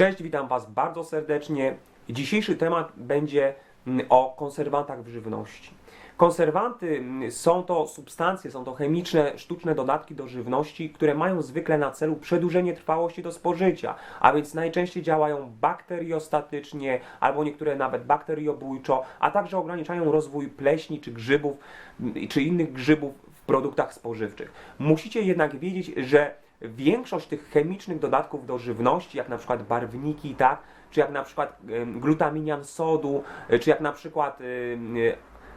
Cześć, witam Was bardzo serdecznie. Dzisiejszy temat będzie mm, o konserwantach w żywności. Konserwanty mm, są to substancje, są to chemiczne, sztuczne dodatki do żywności, które mają zwykle na celu przedłużenie trwałości do spożycia, a więc najczęściej działają bakteriostatycznie albo niektóre nawet bakteriobójczo, a także ograniczają rozwój pleśni czy grzybów mm, czy innych grzybów w produktach spożywczych. Musicie jednak wiedzieć, że większość tych chemicznych dodatków do żywności, jak na przykład barwniki, tak, czy jak na przykład em, glutaminian sodu, e, czy jak na przykład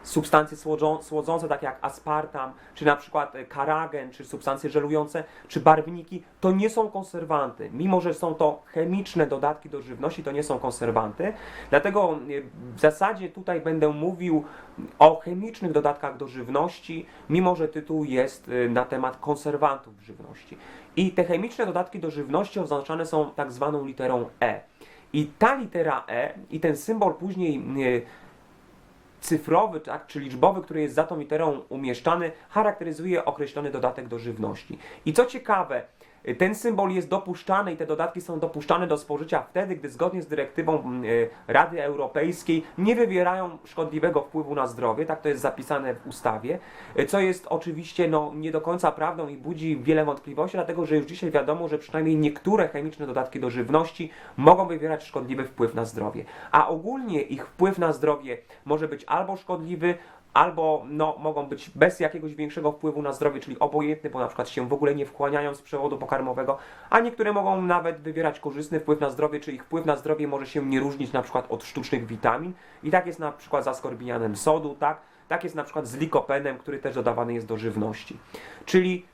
substancje słodzą, słodzące, takie jak aspartam, czy na przykład e, karagen, czy substancje żelujące, czy barwniki, to nie są konserwanty. Mimo, że są to chemiczne dodatki do żywności, to nie są konserwanty. Dlatego e, w zasadzie tutaj będę mówił o chemicznych dodatkach do żywności, mimo że tytuł jest e, na temat konserwantów w żywności. I te chemiczne dodatki do żywności oznaczane są tak zwaną literą E. I ta litera E i ten symbol później cyfrowy, tak, czy liczbowy, który jest za tą literą umieszczany, charakteryzuje określony dodatek do żywności. I co ciekawe, ten symbol jest dopuszczany i te dodatki są dopuszczane do spożycia wtedy, gdy zgodnie z dyrektywą mm, y, Rady Europejskiej nie wywierają szkodliwego wpływu na zdrowie, tak to jest zapisane w ustawie, y, co jest oczywiście no, nie do końca prawdą i budzi wiele wątpliwości, dlatego że już dzisiaj wiadomo, że przynajmniej niektóre chemiczne dodatki do żywności mogą wywierać szkodliwy wpływ na zdrowie, a ogólnie ich wpływ na zdrowie może być albo szkodliwy, albo no, mogą być bez jakiegoś większego wpływu na zdrowie, czyli obojętny, bo na przykład się w ogóle nie wchłaniają z przewodu pokarmowego, a niektóre mogą nawet wywierać korzystny wpływ na zdrowie, czyli ich wpływ na zdrowie może się nie różnić na przykład od sztucznych witamin i tak jest na przykład z askorbinianem sodu, tak? Tak jest na przykład z likopenem, który też dodawany jest do żywności. Czyli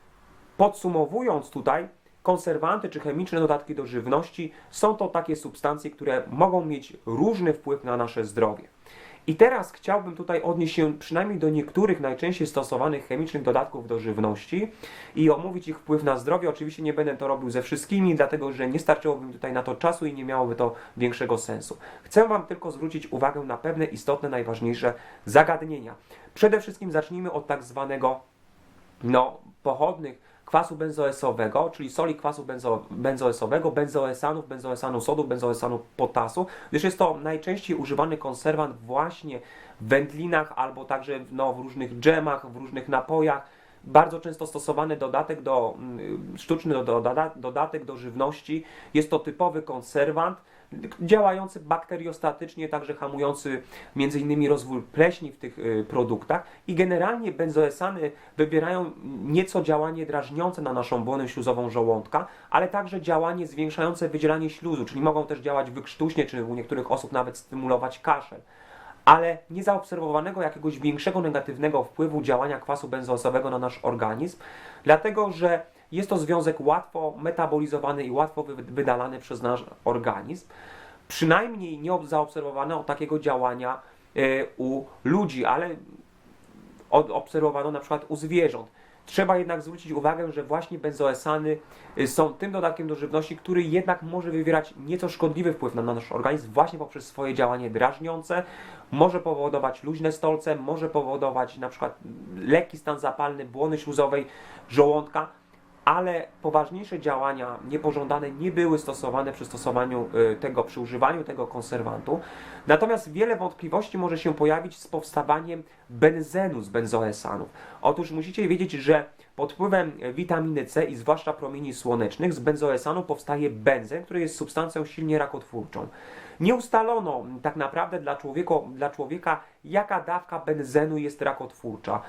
podsumowując tutaj, konserwanty czy chemiczne dodatki do żywności są to takie substancje, które mogą mieć różny wpływ na nasze zdrowie. I teraz chciałbym tutaj odnieść się przynajmniej do niektórych najczęściej stosowanych chemicznych dodatków do żywności i omówić ich wpływ na zdrowie. Oczywiście nie będę to robił ze wszystkimi, dlatego że nie starczyłoby mi tutaj na to czasu i nie miałoby to większego sensu. Chcę Wam tylko zwrócić uwagę na pewne istotne, najważniejsze zagadnienia. Przede wszystkim zacznijmy od tak zwanego no, pochodnych kwasu benzoesowego, czyli soli kwasu benzo, benzoesowego, benzoesanów, benzoesanu sodu, benzoesanu potasu, gdyż jest to najczęściej używany konserwant właśnie w wędlinach albo także no, w różnych dżemach, w różnych napojach. Bardzo często stosowany dodatek do, mm, sztuczny do, do, doda- dodatek do żywności. Jest to typowy konserwant, działający bakteriostatycznie, także hamujący m.in. rozwój pleśni w tych y, produktach i generalnie benzoesany wywierają nieco działanie drażniące na naszą błonę śluzową żołądka, ale także działanie zwiększające wydzielanie śluzu, czyli mogą też działać wykrztuśnie, czy u niektórych osób nawet stymulować kaszel ale nie zaobserwowanego jakiegoś większego negatywnego wpływu działania kwasu benzoosowego na nasz organizm, dlatego że jest to związek łatwo metabolizowany i łatwo wy- wydalany przez nasz organizm. Przynajmniej nie ob- zaobserwowano takiego działania e, u ludzi, ale obserwowano na przykład u zwierząt. Trzeba jednak zwrócić uwagę, że właśnie benzoesany y, są tym dodatkiem do żywności, który jednak może wywierać nieco szkodliwy wpływ na nasz organizm właśnie poprzez swoje działanie drażniące, może powodować luźne stolce, może powodować na przykład lekki stan zapalny błony śluzowej żołądka, ale poważniejsze działania niepożądane nie były stosowane przy stosowaniu y, tego, przy używaniu tego konserwantu. Natomiast wiele wątpliwości może się pojawić z powstawaniem benzenu z benzoesanów. Otóż musicie wiedzieć, że pod wpływem witaminy C i zwłaszcza promieni słonecznych z benzoesanu powstaje benzen, który jest substancją silnie rakotwórczą. Nie ustalono tak naprawdę dla dla człowieka jaka dawka benzenu jest rakotwórcza.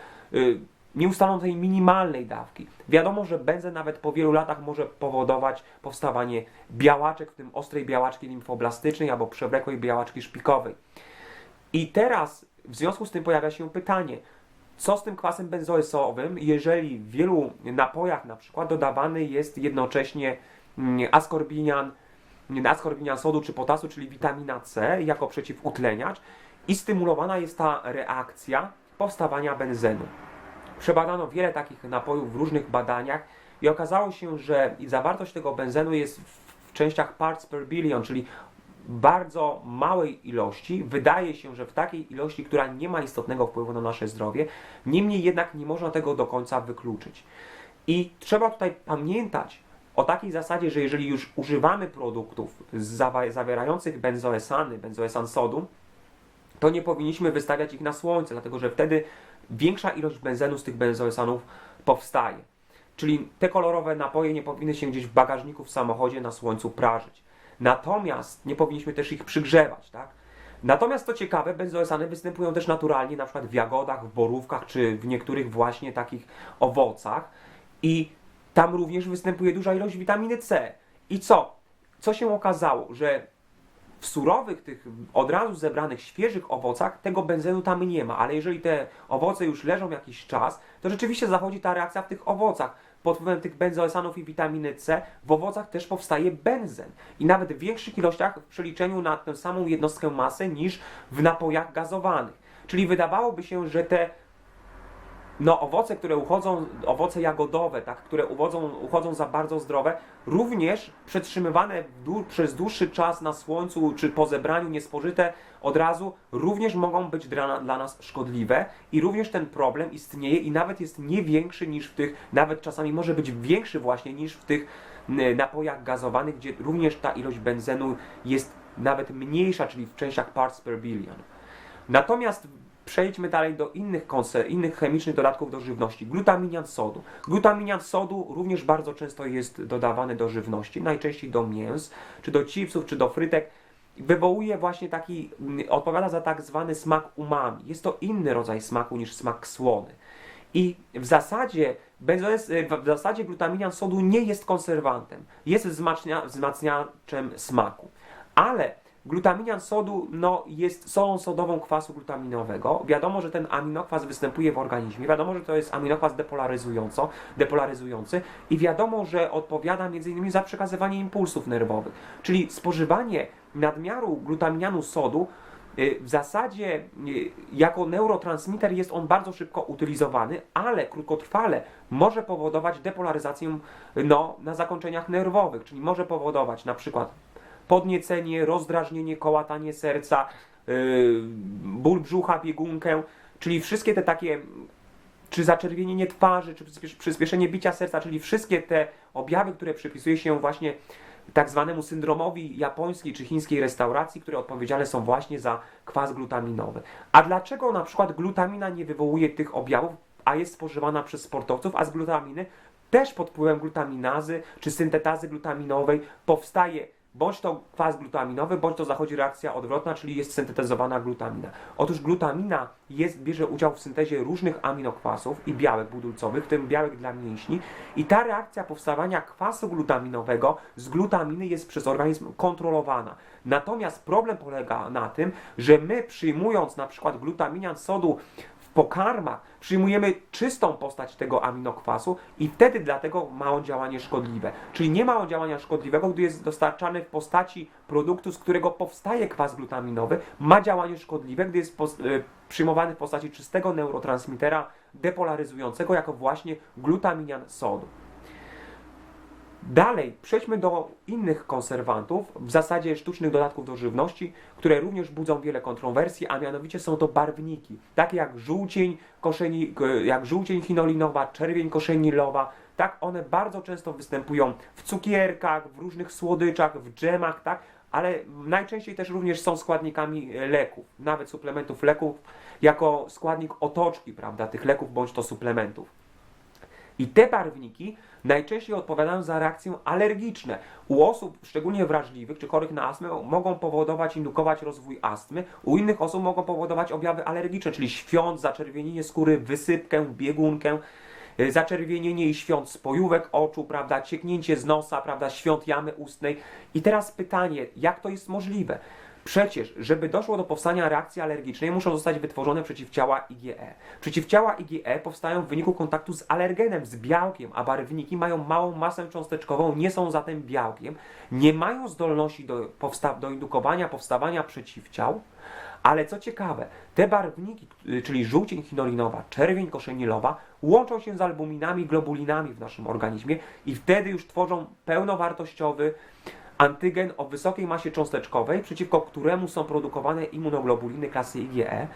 Nie ustalono tej minimalnej dawki. Wiadomo, że benzen nawet po wielu latach może powodować powstawanie białaczek, w tym ostrej białaczki limfoblastycznej albo przewlekłej białaczki szpikowej. I teraz w związku z tym pojawia się pytanie, co z tym kwasem benzoesowym, jeżeli w wielu napojach na przykład dodawany jest jednocześnie mm, askorbinian, askorbinian sodu czy potasu, czyli witamina C jako przeciwutleniacz i stymulowana jest ta reakcja powstawania benzenu. Przebadano wiele takich napojów w różnych badaniach i okazało się, że zawartość tego benzenu jest w częściach parts per billion, czyli bardzo małej ilości. Wydaje się, że w takiej ilości, która nie ma istotnego wpływu na nasze zdrowie. Niemniej jednak nie można tego do końca wykluczyć. I trzeba tutaj pamiętać o takiej zasadzie, że jeżeli już używamy produktów zawierających benzoesany, benzoesan sodu, to nie powinniśmy wystawiać ich na słońce, dlatego że wtedy większa ilość benzenu z tych benzoesanów powstaje. Czyli te kolorowe napoje nie powinny się gdzieś w bagażniku w samochodzie na słońcu prażyć. Natomiast nie powinniśmy też ich przygrzewać, tak? Natomiast to ciekawe, benzoesany występują też naturalnie, na przykład w jagodach, w borówkach, czy w niektórych właśnie takich owocach. I tam również występuje duża ilość witaminy C. I co? Co się okazało? Że w surowych, tych od razu zebranych, świeżych owocach tego benzenu tam nie ma, ale jeżeli te owoce już leżą jakiś czas, to rzeczywiście zachodzi ta reakcja w tych owocach. Pod wpływem tych benzoesanów i witaminy C w owocach też powstaje benzen. I nawet w większych ilościach w przeliczeniu na tę samą jednostkę masy niż w napojach gazowanych. Czyli wydawałoby się, że te no, owoce, które uchodzą, owoce jagodowe, tak, które uchodzą, uchodzą za bardzo zdrowe, również przetrzymywane przez dłuższy czas na słońcu czy po zebraniu niespożyte od razu, również mogą być dla, dla nas szkodliwe i również ten problem istnieje i nawet jest nie większy niż w tych, nawet czasami może być większy właśnie niż w tych napojach gazowanych, gdzie również ta ilość benzenu jest nawet mniejsza, czyli w częściach parts per billion. Natomiast przejdźmy dalej do innych, innych chemicznych dodatków do żywności. Glutaminian sodu. Glutaminian sodu również bardzo często jest dodawany do żywności, najczęściej do mięs, czy do chipsów, czy do frytek. Wywołuje właśnie taki, mm, odpowiada za tak zwany smak umami. Jest to inny rodzaj smaku niż smak słony. I w zasadzie, benzoes, w zasadzie glutaminian sodu nie jest konserwantem, jest wzmacnia, wzmacniaczem smaku. Ale Glutaminian sodu no, jest solą sodową kwasu glutaminowego. Wiadomo, że ten aminokwas występuje w organizmie. Wiadomo, że to jest aminokwas depolaryzująco, depolaryzujący i wiadomo, że odpowiada m.in. za przekazywanie impulsów nerwowych. Czyli spożywanie nadmiaru glutaminianu sodu y, w zasadzie y, jako neurotransmiter jest on bardzo szybko utylizowany, ale krótkotrwale może powodować depolaryzację no, na zakończeniach nerwowych, czyli może powodować na przykład podniecenie, rozdrażnienie, kołatanie serca, yy, ból brzucha, biegunkę, czyli wszystkie te takie, czy zaczerwienienie twarzy, czy przyspiesz- przyspieszenie bicia serca, czyli wszystkie te objawy, które przypisuje się właśnie tak zwanemu syndromowi japońskiej czy chińskiej restauracji, które odpowiedzialne są właśnie za kwas glutaminowy. A dlaczego na przykład glutamina nie wywołuje tych objawów, a jest spożywana przez sportowców, a z glutaminy też pod wpływem glutaminazy czy syntetazy glutaminowej powstaje bądź to kwas glutaminowy, bądź to zachodzi reakcja odwrotna, czyli jest syntetyzowana glutamina. Otóż glutamina jest, bierze udział w syntezie różnych aminokwasów i białek budulcowych, w tym białek dla mięśni i ta reakcja powstawania kwasu glutaminowego z glutaminy jest przez organizm kontrolowana. Natomiast problem polega na tym, że my przyjmując na przykład glutaminian sodu pokarmach przyjmujemy czystą postać tego aminokwasu i wtedy dlatego ma on działanie szkodliwe. Czyli nie ma on działania szkodliwego, gdy jest dostarczany w postaci produktu, z którego powstaje kwas glutaminowy, ma działanie szkodliwe, gdy jest y, przyjmowany w postaci czystego neurotransmitera depolaryzującego jako właśnie glutaminian sodu. Dalej, przejdźmy do innych konserwantów, w zasadzie sztucznych dodatków do żywności, które również budzą wiele kontrowersji, a mianowicie są to barwniki, takie jak żółcień, koszeni, jak żółcień chinolinowa, czerwień koszenilowa, tak one bardzo często występują w cukierkach, w różnych słodyczach, w dżemach, tak, ale najczęściej też również są składnikami leków, nawet suplementów leków, jako składnik otoczki, prawda, tych leków bądź to suplementów. I te barwniki najczęściej odpowiadają za reakcje alergiczne. U osób szczególnie wrażliwych czy chorych na astmę mogą powodować, indukować rozwój astmy. U innych osób mogą powodować objawy alergiczne, czyli świąt, zaczerwienienie skóry, wysypkę, biegunkę, y, zaczerwienienie i świąt spojówek oczu, prawda, cieknięcie z nosa, prawda, świąt jamy ustnej. I teraz pytanie, jak to jest możliwe? Przecież, żeby doszło do powstania reakcji alergicznej, muszą zostać wytworzone przeciwciała IgE. Przeciwciała IgE powstają w wyniku kontaktu z alergenem, z białkiem, a barwniki mają małą masę cząsteczkową, nie są zatem białkiem, nie mają zdolności do, powsta- do indukowania powstawania przeciwciał, ale co ciekawe, te barwniki, y, czyli żółcień chinolinowa, czerwień koszenilowa, łączą się z albuminami, globulinami w naszym organizmie i wtedy już tworzą pełnowartościowy antygen o wysokiej masie cząsteczkowej, przeciwko któremu są produkowane immunoglobuliny klasy IgE.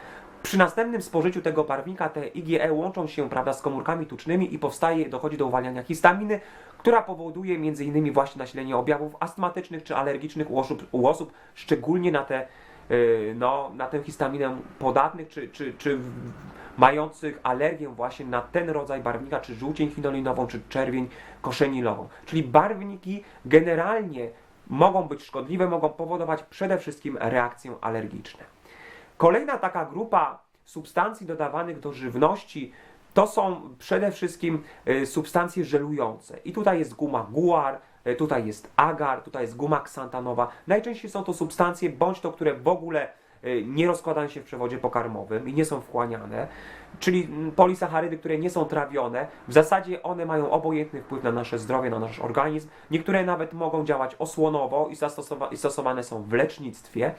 Przy następnym spożyciu tego barwnika te IgE łączą się prawda, z komórkami tucznymi i powstaje, dochodzi do uwalniania histaminy, która powoduje m.in. właśnie nasilenie objawów astmatycznych czy alergicznych u osób, u osób szczególnie na te yy, no, na tę histaminę podatnych, czy, czy, czy mających alergię właśnie na ten rodzaj barwnika, czy żółcień chinolinową, czy czerwień koszenilową. Czyli barwniki generalnie mogą być szkodliwe, mogą powodować przede wszystkim reakcje alergiczne. Kolejna taka grupa substancji dodawanych do żywności to są przede wszystkim y, substancje żelujące. I tutaj jest guma guar, y, tutaj jest agar, tutaj jest guma ksantanowa. Najczęściej są to substancje, bądź to, które w ogóle nie rozkładają się w przewodzie pokarmowym i nie są wchłaniane, czyli polisacharydy, które nie są trawione. W zasadzie one mają obojętny wpływ na nasze zdrowie, na nasz organizm. Niektóre nawet mogą działać osłonowo i, zastosowa- i stosowane są w lecznictwie,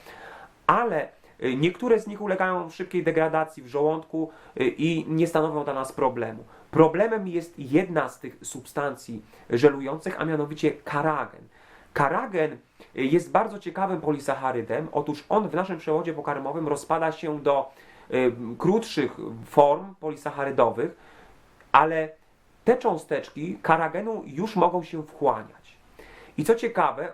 ale y, niektóre z nich ulegają szybkiej degradacji w żołądku y, i nie stanowią dla nas problemu. Problemem jest jedna z tych substancji żelujących, a mianowicie karagen. Karagen y, jest bardzo ciekawym polisacharydem. Otóż on w naszym przewodzie pokarmowym rozpada się do y, krótszych form polisacharydowych, ale te cząsteczki karagenu już mogą się wchłaniać. I co ciekawe,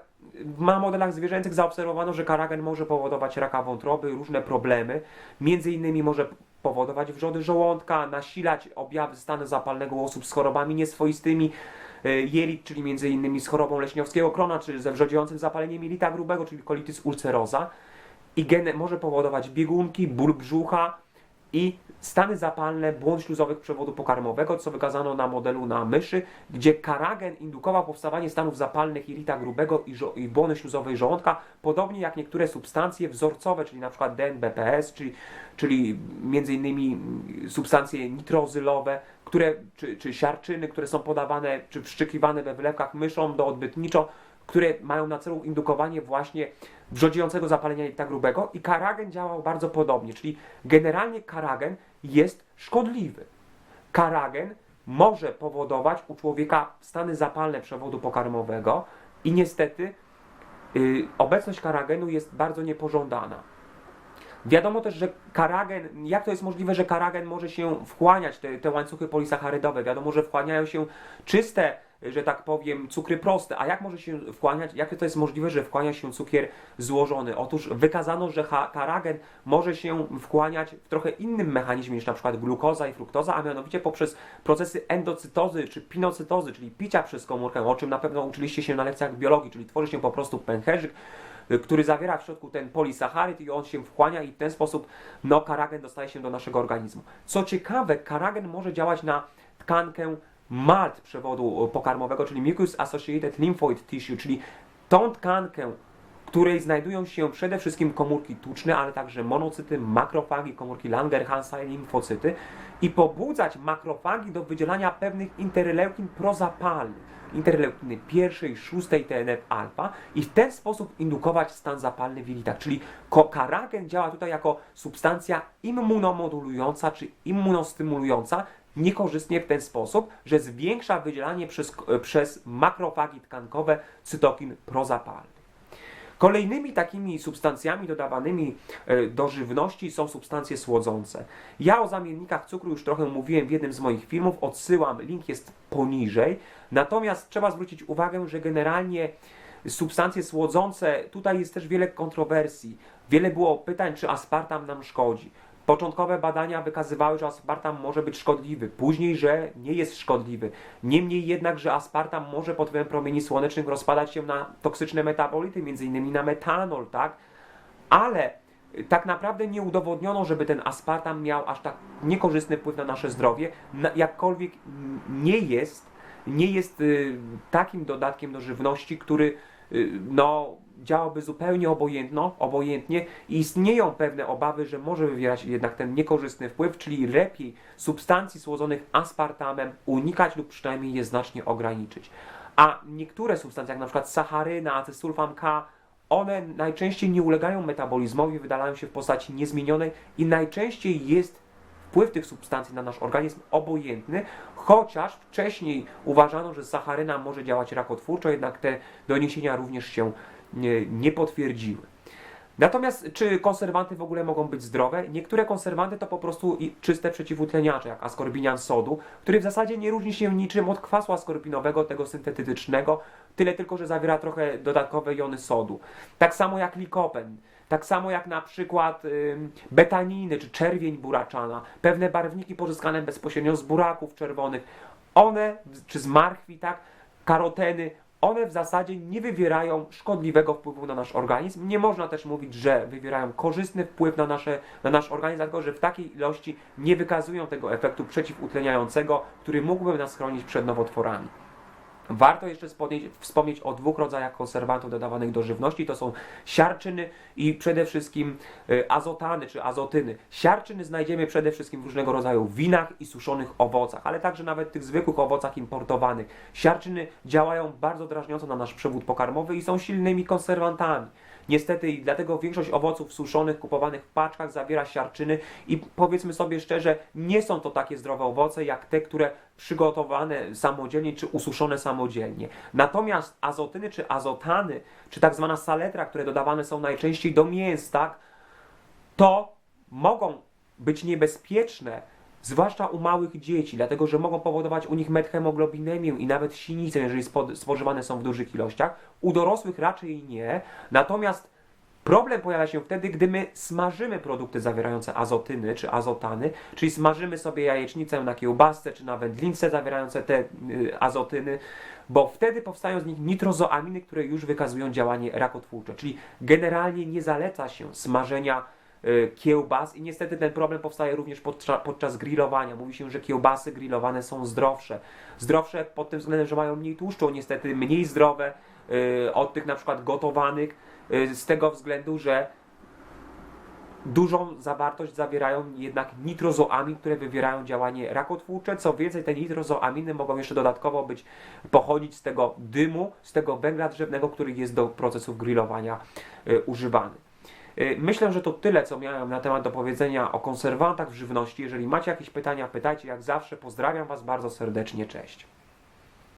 na modelach zwierzęcych zaobserwowano, że karagen może powodować raka wątroby, różne problemy. Między innymi może powodować wrzody żołądka, nasilać objawy stanu zapalnego u osób z chorobami nieswoistymi jelit, czyli innymi z chorobą leśniowskiego krona, czy ze wrzodziejącym zapaleniem jelita grubego, czyli colitis ulcerosa. I może powodować biegunki, ból brzucha i stany zapalne błąd śluzowych przewodu pokarmowego, co wykazano na modelu na myszy, gdzie karagen indukował powstawanie stanów zapalnych jelita grubego i, i błony śluzowej żołądka, podobnie jak niektóre substancje wzorcowe, czyli przykład DNBPS, czyli, czyli innymi mm, substancje nitrozylowe, które, czy, czy siarczyny, które są podawane czy wszczykiwane we wylewkach myszom do odbytniczo, które mają na celu indukowanie właśnie wrzodziejącego zapalenia jelita grubego i karagen działał bardzo podobnie, czyli generalnie karagen jest szkodliwy. Karagen może powodować u człowieka stany zapalne przewodu pokarmowego i niestety y, obecność karagenu jest bardzo niepożądana. Wiadomo też, że karagen, jak to jest możliwe, że karagen może się wchłaniać, te, te łańcuchy polisacharydowe? Wiadomo, że wchłaniają się czyste, że tak powiem, cukry proste. A jak może się wchłaniać, jak to jest możliwe, że wchłania się cukier złożony? Otóż wykazano, że karagen może się wchłaniać w trochę innym mechanizmie niż na przykład glukoza i fruktoza, a mianowicie poprzez procesy endocytozy czy pinocytozy, czyli picia przez komórkę, o czym na pewno uczyliście się na lekcjach biologii, czyli tworzy się po prostu pęcherzyk, y, który zawiera w środku ten polisacharyd i on się wchłania i w ten sposób no, karagen dostaje się do naszego organizmu. Co ciekawe, karagen może działać na tkankę malt przewodu pokarmowego, czyli mucus associated lymphoid tissue, czyli tą tkankę, w której znajdują się przede wszystkim komórki tuczne, ale także monocyty, makrofagi, komórki Langerhansa i limfocyty i pobudzać makrofagi do wydzielania pewnych interleukin prozapalnych, interleukiny pierwszej, szóstej TNF-alfa i w ten sposób indukować stan zapalny w jelitach. Czyli ko- karagen działa tutaj jako substancja immunomodulująca czy immunostymulująca, niekorzystnie w ten sposób, że zwiększa wydzielanie przez, przez makrofagi tkankowe cytokin prozapalnych. Kolejnymi takimi substancjami dodawanymi e, do żywności są substancje słodzące. Ja o zamiennikach cukru już trochę mówiłem w jednym z moich filmów, odsyłam, link jest poniżej. Natomiast trzeba zwrócić uwagę, że generalnie substancje słodzące, tutaj jest też wiele kontrowersji. Wiele było pytań, czy aspartam nam szkodzi. Początkowe badania wykazywały, że aspartam może być szkodliwy, później, że nie jest szkodliwy. Niemniej jednak, że aspartam może pod wpływem promieni słonecznych rozpadać się na toksyczne metabolity, m.in. na metanol, tak? Ale y, tak naprawdę nie udowodniono, żeby ten aspartam miał aż tak niekorzystny wpływ na nasze zdrowie. Jakkolwiek nie jest, nie jest y, takim dodatkiem do żywności, który y, no, działałby zupełnie obojętno, obojętnie i istnieją pewne obawy, że może wywierać jednak ten niekorzystny wpływ, czyli lepiej substancji słodzonych aspartamem unikać lub przynajmniej je znacznie ograniczyć. A niektóre substancje, jak na przykład sacharyna, acesulfam K, one najczęściej nie ulegają metabolizmowi, wydalają się w postaci niezmienionej i najczęściej jest wpływ tych substancji na nasz organizm obojętny, chociaż wcześniej uważano, że sacharyna może działać rakotwórczo, jednak te doniesienia również się nie, nie potwierdziły. Natomiast czy konserwanty w ogóle mogą być zdrowe? Niektóre konserwanty to po prostu czyste przeciwutleniacze, jak askorbinian sodu, który w zasadzie nie różni się niczym od kwasu askorbinowego, tego syntetycznego, tyle tylko, że zawiera trochę dodatkowe jony sodu. Tak samo jak likopen. Tak samo jak na przykład betaniny czy czerwień buraczana, pewne barwniki pozyskane bezpośrednio z buraków czerwonych, one, czy z marchwi, tak, karoteny, one w zasadzie nie wywierają szkodliwego wpływu na nasz organizm. Nie można też mówić, że wywierają korzystny wpływ na, nasze, na nasz organizm, dlatego że w takiej ilości nie wykazują tego efektu przeciwutleniającego, który mógłby nas chronić przed nowotworami. Warto jeszcze wspomnieć, o dwóch rodzajach konserwantów dodawanych do żywności. To są siarczyny i przede wszystkim y, azotany czy azotyny. Siarczyny znajdziemy przede wszystkim w różnego rodzaju winach i suszonych owocach, ale także nawet tych zwykłych owocach importowanych. Siarczyny działają bardzo drażniąco na nasz przewód pokarmowy i są silnymi konserwantami. Niestety i dlatego większość owoców suszonych kupowanych w paczkach zawiera siarczyny i powiedzmy sobie szczerze, nie są to takie zdrowe owoce jak te, które przygotowane samodzielnie czy ususzone samodzielnie. Natomiast azotyny czy azotany, czy tak zwana saletra, które dodawane są najczęściej do mięs, tak, to mogą być niebezpieczne, zwłaszcza u małych dzieci, dlatego że mogą powodować u nich methemoglobinemję i nawet sinicę, jeżeli spo- spożywane są w dużych ilościach. U dorosłych raczej nie. Natomiast problem pojawia się wtedy, gdy my smażymy produkty zawierające azotyny czy azotany, czyli smażymy sobie jajecznicę na kiełbasce czy na wędlince zawierające te y, azotyny, bo wtedy powstają z nich nitrozoaminy, które już wykazują działanie rakotwórcze. Czyli generalnie nie zaleca się smażenia kiełbas i niestety ten problem powstaje również podczas, podczas grillowania. Mówi się, że kiełbasy grillowane są zdrowsze. Zdrowsze pod tym względem, że mają mniej tłuszczu, niestety mniej zdrowe y, od tych na przykład gotowanych y, z tego względu, że dużą zawartość zawierają jednak nitrozoamin, które wywierają działanie rakotwórcze. Co więcej, te nitrozoaminy mogą jeszcze dodatkowo być pochodzić z tego dymu, z tego węgla drzewnego, który jest do procesów grillowania y, używany. Y, Myślę, że to tyle, co miałem na temat do powiedzenia o konserwantach w żywności. Jeżeli macie jakieś pytania, pytajcie jak zawsze. Pozdrawiam Was bardzo serdecznie. Cześć.